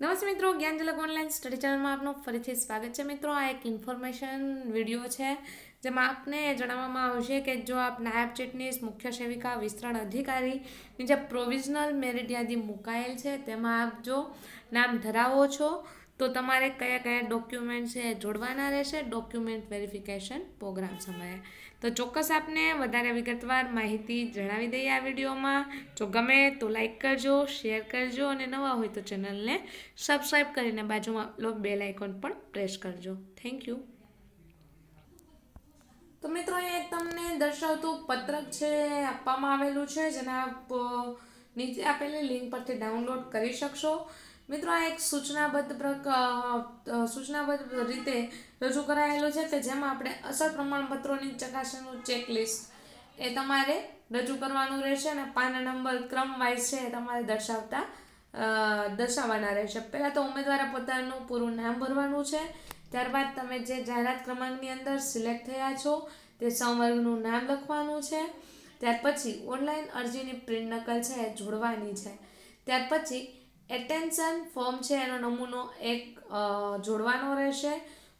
નમસ્તે મિત્રો જ્ઞાનજલક online study ચેનલમાં આપનું ફરીથી સ્વાગત છે. મિત્રો, આ એક ઇન્ફોર્મેશન વીડિયો છે, જેમાં આપને જણાવવામાં આવશે કે જો આપ નાયબ ચીટનીસ, મુખ્ય સેવિકા, વિસ્તરણ અધિકારીની જે પ્રોવિઝનલ મેરિટ યાદી મુકાયેલ છે, તેમાં આપ જો નામ ધરાવો છો તો તમારે કયા કયા ડોક્યુમેન્ટ છે જોડવાના રહેશે? ડોક્યુમેન્ટ વેરિફિકેશન પ્રોગ્રામ સમયે. તો ચોક્કસ આપને વધારે વિગતવાર માહિતી જણાવી દઈએ આ વિડીયોમાં. જો ગમે તો લાઇક કરજો શેર કરજો અને નવા હોય તો ચેનલને સબસ્ક્રાઈબ કરીને બાજુમાં લો બેલ આઇકોન પણ પ્રેસ કરજો. થેન્ક યુ તો મિત્રો એક તમને દર્શાવતું પત્રક છે આપવામાં આવેલું છે. જેના નીચે આપેલી લિંક પરથી ડાઉનલોડ કરી શકશો. મિત્રો, આ એક સૂચનાબદ્ધ સૂચનાબદ્ધ રીતે રજૂ કરાયેલું છે કે જેમાં આપણે અસર પ્રમાણપત્રોની ચકાસણીનું ચેકલિસ્ટ એ તમારે રજૂ કરવાનું રહેશે અને પાના નંબર ક્રમ વાઇઝ છે એ તમારે દર્શાવતા દર્શાવવાના રહેશે. પહેલાં તો ઉમેદવારે પોતાનું પૂરું નામ ભરવાનું છે. ત્યારબાદ તમે જે જાહેરાત ક્રમાંકની અંદર સિલેક્ટ થયા છો તે સંવર્ગનું નામ લખવાનું છે. ત્યાર પછી ઓનલાઈન અરજીની પ્રિન્ટ નકલ છે એ જોડવાની છે. ત્યાર પછી એટેન્શન ફોર્મ છે, એનો નમૂનો એક જોડવાનો રહેશે.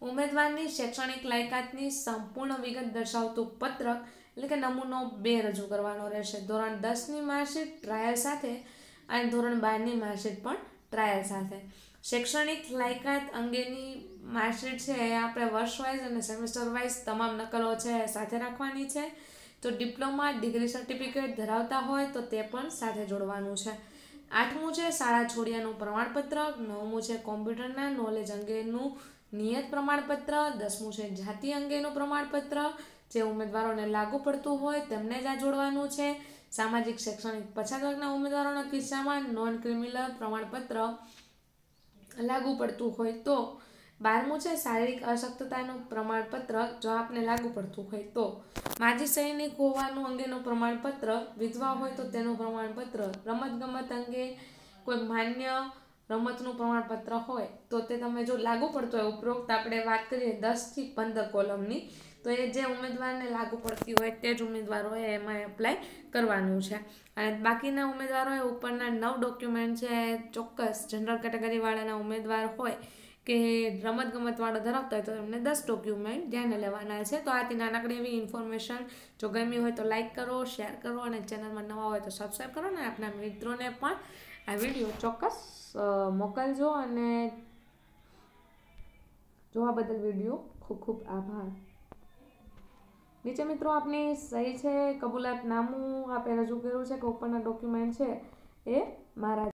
ઉમેદવારની શૈક્ષણિક લાયકાતની સંપૂર્ણ વિગત દર્શાવતું પત્રક એટલે કે નમૂનો બે રજૂ કરવાનો રહેશે. ધોરણ દસની માર્કશીટ ટ્રાયલ સાથે અને ધોરણ બારની માર્કશીટ પણ ટ્રાયલ સાથે. શૈક્ષણિક લાયકાત અંગેની માર્કશીટ છે, એ આપણે વર્ષ વાઇઝ અને સેમેસ્ટર વાઇઝ તમામ નકલો છે સાથે રાખવાની છે. તો ડિપ્લોમા, ડિગ્રી સર્ટિફિકેટ ધરાવતા હોય તો તે પણ સાથે જોડવાનું છે. આઠમું છે શાળા છોડ્યાનું પ્રમાણપત્ર, નવમું છે કોમ્પ્યુટરના નોલેજ અંગેનું નિયત પ્રમાણપત્ર, દસમું છે જાતિ અંગેનું પ્રમાણપત્ર. જે ઉમેદવારોને લાગુ પડતું હોય તેમને જ આ જોડવાનું છે. સામાજિક, શૈક્ષણિક પછાત વર્ગના ઉમેદવારોના કિસ્સામાં નોન ક્રિમિનલ પ્રમાણપત્ર લાગુ પડતું હોય તો બારમું છે શારીરિક અશક્તતાનું પ્રમાણપત્ર, જો આપને લાગુ પડતું હોય તો. માજી સૈનિક હોવાનું અંગેનું પ્રમાણપત્ર, વિધવા હોય તો તેનું પ્રમાણપત્ર. રમતગમત અંગે કોઈ માન્ય રમતનું પ્રમાણપત્ર હોય તો તે તમે જો લાગુ પડતું હોય ઉપરોક્ત આપણે વાત કરીએ દસથી પંદર કોલમની, તો એ જે ઉમેદવારને લાગુ પડતી હોય તે જ ઉમેદવારોએ એમાં એપ્લાય કરવાનું છે. અને બાકીના ઉમેદવારોએ ઉપરના નવ ડોક્યુમેન્ટ છે, ચોક્કસ જનરલ કેટેગરીવાળાના ઉમેદવાર હોય કે રમતગમતવાળો ધરાવતા હોય તો એમને દસ ડોક્યુમેન્ટ ધ્યાને લેવાના છે. તો આથી નાનકડી એવી ઇન્ફોર્મેશન જો ગમી હોય તો લાઇક કરો શેર કરો અને ચેનલમાં નવા હોય તો સબસ્ક્રાઈબ કરો ને આપણા મિત્રોને પણ આ વીડિયો ચોક્કસ મોકલજો અને જોવા બદલ વીડિયો ખૂબ ખૂબ આભાર. નીચે મિત્રો, આપની સહી છે કબૂલાતનામું આપે રજૂ કર્યું છે કે ઉપરના ડોક્યુમેન્ટ છે એ મારા